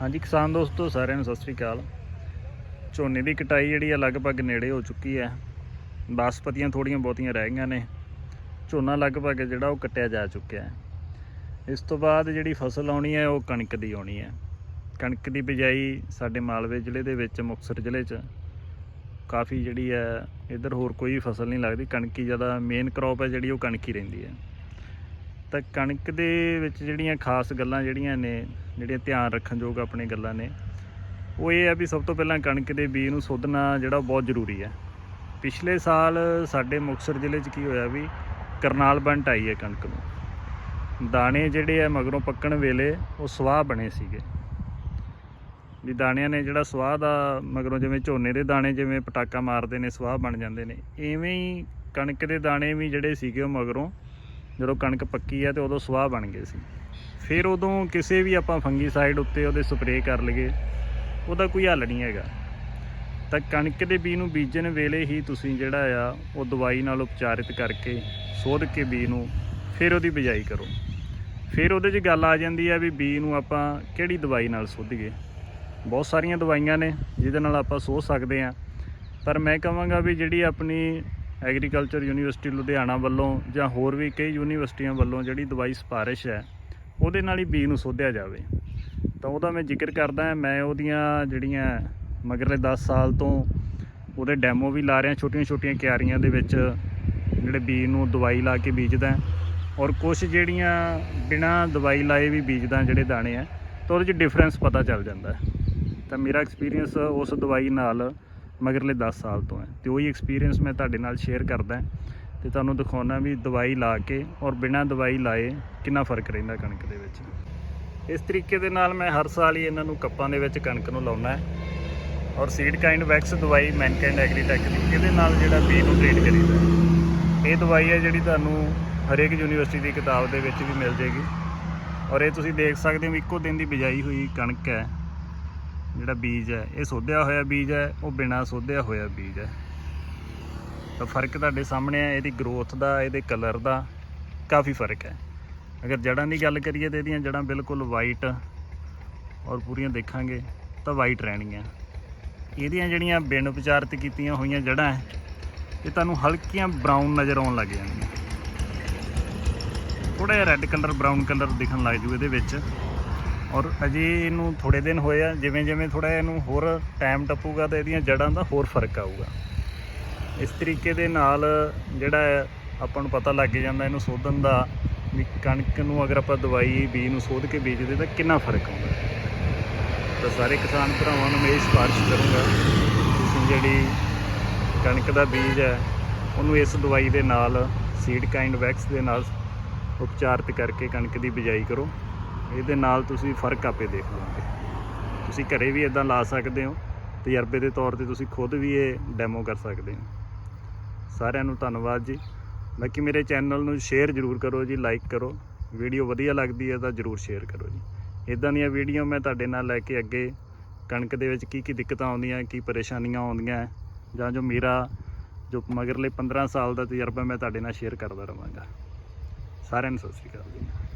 ਹਾਂਜੀ, ਕਿਸਾਨ ਦੋਸਤੋ, ਸਾਰਿਆਂ ਨੂੰ ਸਤਿ ਸ੍ਰੀ ਅਕਾਲ। ਝੋਨੇ ਦੀ ਕਟਾਈ ਜਿਹੜੀ ਆ ਲਗਭਗ ਨੇੜੇ ਹੋ ਚੁੱਕੀ ਹੈ। ਬਾਸਪਤੀਆਂ ਥੋੜੀਆਂ ਬਹੁਤੀਆਂ ਰਹਿ ਗਈਆਂ ਨੇ। ਝੋਨਾ ਲਗਭਗ ਜਿਹੜਾ ਉਹ ਕੱਟਿਆ ਜਾ ਚੁੱਕਿਆ ਹੈ। ਇਸ ਤੋਂ ਬਾਅਦ ਜਿਹੜੀ ਫਸਲ ਆਉਣੀ ਹੈ, ਉਹ ਕਣਕ ਦੀ ਆਉਣੀ ਹੈ। ਕਣਕ ਦੀ ਬਿਜਾਈ ਸਾਡੇ ਮਾਲਵੇ ਜ਼ਿਲ੍ਹੇ ਦੇ ਵਿੱਚ, ਮੁਕਤਸਰ ਜ਼ਿਲ੍ਹੇ 'ਚ ਕਾਫੀ ਜਿਹੜੀ ਹੈ, ਇੱਧਰ ਹੋਰ ਕੋਈ ਫਸਲ ਨਹੀਂ ਲੱਗਦੀ। ਕਣਕ ਹੀ ਜ਼ਿਆਦਾ ਮੇਨ ਕ੍ਰੌਪ ਹੈ ਜਿਹੜੀ, ਉਹ ਕਣਕ ਹੀ ਰਹਿੰਦੀ ਹੈ। ਤਾਂ ਕਣਕ ਦੇ ਵਿੱਚ ਜਿਹੜੀਆਂ ਖਾਸ ਗੱਲਾਂ ਜਿਹੜੀਆਂ ਨੇ, ਜਿਹੜੀਆਂ ਧਿਆਨ ਰੱਖਣ ਯੋਗ ਆਪਣੇ ਗੱਲਾਂ ਨੇ, ਉਹ ਇਹ ਆ ਵੀ ਸਭ ਤੋਂ ਪਹਿਲਾਂ ਕਣਕ ਦੇ ਬੀਜ ਨੂੰ ਸੋਧਣਾ ਜਿਹੜਾ ਉਹ ਬਹੁਤ ਜ਼ਰੂਰੀ ਹੈ। ਪਿਛਲੇ ਸਾਲ ਸਾਡੇ ਮੁਕਤਸਰ ਜ਼ਿਲ੍ਹੇ 'ਚ ਕੀ ਹੋਇਆ ਵੀ ਕਰਨਾਲ ਬੰਟ ਆਈ ਹੈ ਕਣਕ ਨੂੰ। ਦਾਣੇ ਜਿਹੜੇ ਆ ਮਗਰੋਂ ਪੱਕਣ ਵੇਲੇ ਉਹ ਸਵਾਹ ਬਣੇ ਸੀਗੇ। ਵੀ ਦਾਣਿਆਂ ਨੇ ਜਿਹੜਾ ਸਵਾਹ ਦਾ ਮਗਰੋਂ ਜਿਵੇਂ ਝੋਨੇ ਦੇ ਦਾਣੇ ਜਿਵੇਂ ਪਟਾਕਾ ਮਾਰਦੇ ਨੇ, ਸਵਾਹ ਬਣ ਜਾਂਦੇ ਨੇ, ਐਵੇਂ ਹੀ ਕਣਕ ਦੇ ਦਾਣੇ ਵੀ ਜਿਹੜੇ ਸੀਗੇ ਉਹ ਮਗਰੋਂ ਜਦੋਂ ਕਣਕ ਪੱਕੀ ਆ ਤੇ ਉਦੋਂ ਸੁਆਹ ਬਣ ਗਏ ਸੀ। ਫਿਰ ਉਦੋਂ ਕਿਸੇ ਵੀ ਆਪਾਂ ਫੰਗੀਸਾਈਡ ਉੱਤੇ ਉਹਦੇ ਸਪਰੇਅ ਕਰ ਲਈਏ, ਉਹਦਾ ਕੋਈ ਹੱਲ ਨਹੀਂ ਹੈਗਾ। ਤਾਂ ਕਣਕ ਦੇ ਬੀਜ ਨੂੰ ਬੀਜਣ ਵੇਲੇ ਹੀ ਤੁਸੀਂ ਜਿਹੜਾ ਆ, ਉਹ ਦਵਾਈ ਨਾਲ ਉਪਚਾਰਿਤ ਕਰਕੇ ਸੋਧ ਕੇ ਬੀਜ ਨੂੰ ਫਿਰ ਉਹਦੀ ਬਿਜਾਈ ਕਰੋ। ਫਿਰ ਉਹਦੇ 'ਚ ਗੱਲ ਆ ਜਾਂਦੀ ਆ ਵੀ ਬੀਜ ਨੂੰ ਆਪਾਂ ਕਿਹੜੀ ਦਵਾਈ ਨਾਲ ਸੋਧੀਏ। ਬਹੁਤ ਸਾਰੀਆਂ ਦਵਾਈਆਂ ਨੇ, ਜਿਹਦੇ ਨਾਲ ਆਪਾਂ ਸੋਧ ਸਕਦੇ ਆ। ਪਰ ਮੈਂ ਕਹਾਂਗਾ ਵੀ ਜਿਹੜੀ ਆਪਣੀ ਐਗਰੀਕਲਚਰ ਯੂਨੀਵਰਸਿਟੀ ਲੁਧਿਆਣਾ ਵੱਲੋਂ ਜਾਂ ਹੋਰ ਵੀ ਕਈ ਯੂਨੀਵਰਸਿਟੀਆਂ ਵੱਲੋਂ ਜਿਹੜੀ ਦਵਾਈ ਸਿਫਾਰਿਸ਼ ਹੈ, ਉਹਦੇ ਨਾਲ ਹੀ ਬੀ ਨੂੰ ਸੋਧਿਆ ਜਾਵੇ। ਤਾਂ ਉਹਦਾ ਮੈਂ ਜ਼ਿਕਰ ਕਰਦਾ ਮੈਂ ਉਹਦੀਆਂ ਜਿਹੜੀਆਂ ਮਗਰਲੇ 10 ਸਾਲ ਤੋਂ ਉਹਦੇ ਡੈਮੋ ਵੀ ਲਾ ਰਿਹਾ, ਛੋਟੀਆਂ-ਛੋਟੀਆਂ ਕਿਆਰੀਆਂ ਦੇ ਵਿੱਚ ਜਿਹੜੇ ਬੀ ਨੂੰ ਦਵਾਈ ਲਾ ਕੇ ਬੀਜਦਾ ਔਰ ਕੁਝ ਜਿਹੜੀਆਂ ਬਿਨਾ ਦਵਾਈ ਲਾਏ ਵੀ ਬੀਜਦਾ ਜਿਹੜੇ ਦਾਣੇ ਆ ਤਾਂ ਉਹਦੇ 'ਚ ਡਿਫਰੈਂਸ ਪਤਾ ਚੱਲ ਜਾਂਦਾ ਤਾਂ ਮੇਰਾ ਐਕਸਪੀਰੀਅੰਸ ਉਸ ਦਵਾਈ ਨਾਲ ਮਗਰਲੇ 10 ਸਾਲ ਤੋਂ ਹੈ। ਤੇ ਉਹੀ ਐਕਸਪੀਰੀਅੰਸ ਮੈਂ ਤੁਹਾਡੇ ਨਾਲ ਸ਼ੇਅਰ ਕਰਦਾ ਤੇ ਤੁਹਾਨੂੰ ਦਿਖਾਉਣਾ ਵੀ ਦਵਾਈ ਲਾ ਕੇ ਔਰ ਬਿਨਾਂ ਦਵਾਈ ਲਾਏ ਕਿੰਨਾ ਫ਼ਰਕ ਰਹਿੰਦਾ ਕਣਕ ਦੇ ਵਿੱਚ। ਇਸ ਤਰੀਕੇ ਦੇ ਨਾਲ ਮੈਂ ਹਰ ਸਾਲ ਹੀ ਇਹਨਾਂ ਨੂੰ ਕੱਪਾਂ ਦੇ ਵਿੱਚ ਕਣਕ ਨੂੰ ਲਾਉਣਾ ਹੈ ਔਰ ਸੀਡ ਕਾਈਂਡ ਵੈਕਸ ਦਵਾਈ ਮੈਨਕਾਈਂਡ ਐਗਰੀਟੈਕ ਦੀ, ਇਹਦੇ ਨਾਲ ਜਿਹੜਾ ਬੀਜ ਨੂੰ ਟ੍ਰੀਟ ਕਰੀਦਾ ਇਹ ਦਵਾਈ ਹੈ ਜਿਹੜੀ ਤੁਹਾਨੂੰ ਹਰੇਕ ਯੂਨੀਵਰਸਿਟੀ ਦੀ ਕਿਤਾਬ ਦੇ ਵਿੱਚ ਵੀ ਮਿਲ ਜੇਗੀ। ਔਰ ਇਹ ਤੁਸੀਂ ਦੇਖ ਸਕਦੇ ਹੋ ਇੱਕੋ ਦਿਨ ਦੀ ਬਿਜਾਈ ਹੋਈ ਕਣਕ ਹੈ। ਜਿਹੜਾ ਬੀਜ ਹੈ, ਇਹ ਸੋਧਿਆ ਹੋਇਆ ਬੀਜ ਹੈ, ਉਹ ਬਿਨਾ ਸੋਧਿਆ ਹੋਇਆ ਬੀਜ ਹੈ। ਤਾਂ ਫ਼ਰਕ ਤੁਹਾਡੇ ਸਾਹਮਣੇ ਹੈ, ਇਹਦੀ ਗਰੋਥ ਦਾ, ਇਹਦੇ ਕਲਰ ਦਾ ਕਾਫੀ ਫ਼ਰਕ ਹੈ। ਅਗਰ ਜੜਾਂ ਦੀ ਗੱਲ ਕਰੀਏ ਤੇ ਇਹਦੀਆਂ ਜੜਾਂ ਬਿਲਕੁਲ ਵਾਈਟ ਔਰ ਪੂਰੀਆਂ ਦੇਖਾਂਗੇ ਤਾਂ ਵਾਈਟ ਰਹਿਣਗੀਆਂ। ਇਹਦੀਆਂ ਜਿਹੜੀਆਂ ਬਿਨ ਉਪਚਾਰਿਤ ਕੀਤੀਆਂ ਹੋਈਆਂ ਜੜਾਂ ਹੈ, ਇਹ ਤੁਹਾਨੂੰ ਹਲਕੀਆਂ ਬਰਾਊਨ ਨਜ਼ਰ ਆਉਣ ਲੱਗ ਜਾਣਗੀਆਂ। ਥੋੜਾ ਜਿਹਾ ਰੈੱਡ ਕਲਰ ਬਰਾਊਨ ਕਲਰ ਦਿਖਣ ਲੱਗ ਜੂ ਇਹਦੇ ਵਿੱਚ। ਔਰ ਅਜੇ ਇਹਨੂੰ ਥੋੜੇ ਦਿਨ ਹੋਏ ਆ, ਜਿਵੇਂ ਜਿਵੇਂ ਥੋੜਾ ਇਹਨੂੰ ਹੋਰ ਟਾਈਮ ਟੱਪੂਗਾ ਤਾਂ ਇਹਦੀਆਂ ਜੜਾਂ ਦਾ ਹੋਰ ਫ਼ਰਕ ਆਊਗਾ। ਇਸ ਤਰੀਕੇ ਦੇ ਨਾਲ ਜਿਹੜਾ ਹੈ, ਆਪਾਂ ਨੂੰ ਪਤਾ ਲੱਗ ਜਾਂਦਾ ਇਹਨੂੰ ਸੋਧਣ ਦਾ ਵੀ ਕਣਕ ਨੂੰ ਅਗਰ ਆਪਾਂ ਦਵਾਈ, ਬੀਜ ਨੂੰ ਸੋਧ ਕੇ ਬੀਜਦੇ ਤਾਂ ਕਿੰਨਾ ਫ਼ਰਕ ਆਉਂਦਾ। ਤਾਂ ਸਾਰੇ ਕਿਸਾਨ ਭਰਾਵਾਂ ਨੂੰ ਮੈਂ ਇਹ ਸਿਫਾਰਿਸ਼ ਕਰੂੰਗਾ, ਤੁਸੀਂ ਜਿਹੜੀ ਕਣਕ ਦਾ ਬੀਜ ਹੈ, ਉਹਨੂੰ ਇਸ ਦਵਾਈ ਦੇ ਨਾਲ ਸੀਡ ਕਾਈਂਡ ਵੈਕਸ ਦੇ ਨਾਲ ਉਪਚਾਰਤ ਕਰਕੇ ਕਣਕ ਦੀ ਬਿਜਾਈ ਕਰੋ। ਇਹਦੇ ਨਾਲ ਤੁਸੀਂ ਫ਼ਰਕ ਆਪੇ ਦੇਖ ਲਓਗੇ। ਤੁਸੀਂ ਘਰੇ ਵੀ ਇਦਾਂ ਲਾ ਸਕਦੇ ਹੋ, ਤਜਰਬੇ ਦੇ ਤੌਰ ਤੇ ਤੁਸੀਂ ਖੁਦ ਵੀ ਇਹ ਡੈਮੋ ਕਰ ਸਕਦੇ ਹੋ। ਸਾਰਿਆਂ ਨੂੰ ਧੰਨਵਾਦ ਜੀ। ਬਾਕੀ ਮੇਰੇ ਚੈਨਲ ਨੂੰ ਸ਼ੇਅਰ ਜ਼ਰੂਰ ਕਰੋ ਜੀ ਲਾਈਕ ਕਰੋ। ਵੀਡੀਓ ਵਧੀਆ ਲੱਗਦੀ ਹੈ ਤਾਂ ਜ਼ਰੂਰ ਸ਼ੇਅਰ ਕਰੋ ਜੀ। ਇਦਾਂ ਦੀਆਂ ਵੀਡੀਓ ਮੈਂ ਤੁਹਾਡੇ ਨਾਲ ਲੈ ਕੇ ਅੱਗੇ ਕਣਕ ਦੇ ਵਿੱਚ ਕੀ ਕੀ ਦਿੱਕਤਾਂ ਆਉਂਦੀਆਂ, ਕੀ ਪਰੇਸ਼ਾਨੀਆਂ ਆਉਂਦੀਆਂ, ਜਾਂ ਜੋ ਮੇਰਾ, ਜੋ ਮਗਰਲੇ 15 ਸਾਲ ਦਾ ਤਜਰਬਾ ਮੈਂ ਤੁਹਾਡੇ ਨਾਲ ਸ਼ੇਅਰ ਕਰਦਾ ਰਹਾਂਗਾ ਸਾਰਿਆਂ ਨੂੰ ਸਤਿ ਸ਼੍ਰੀ ਅਕਾਲ ਜੀ।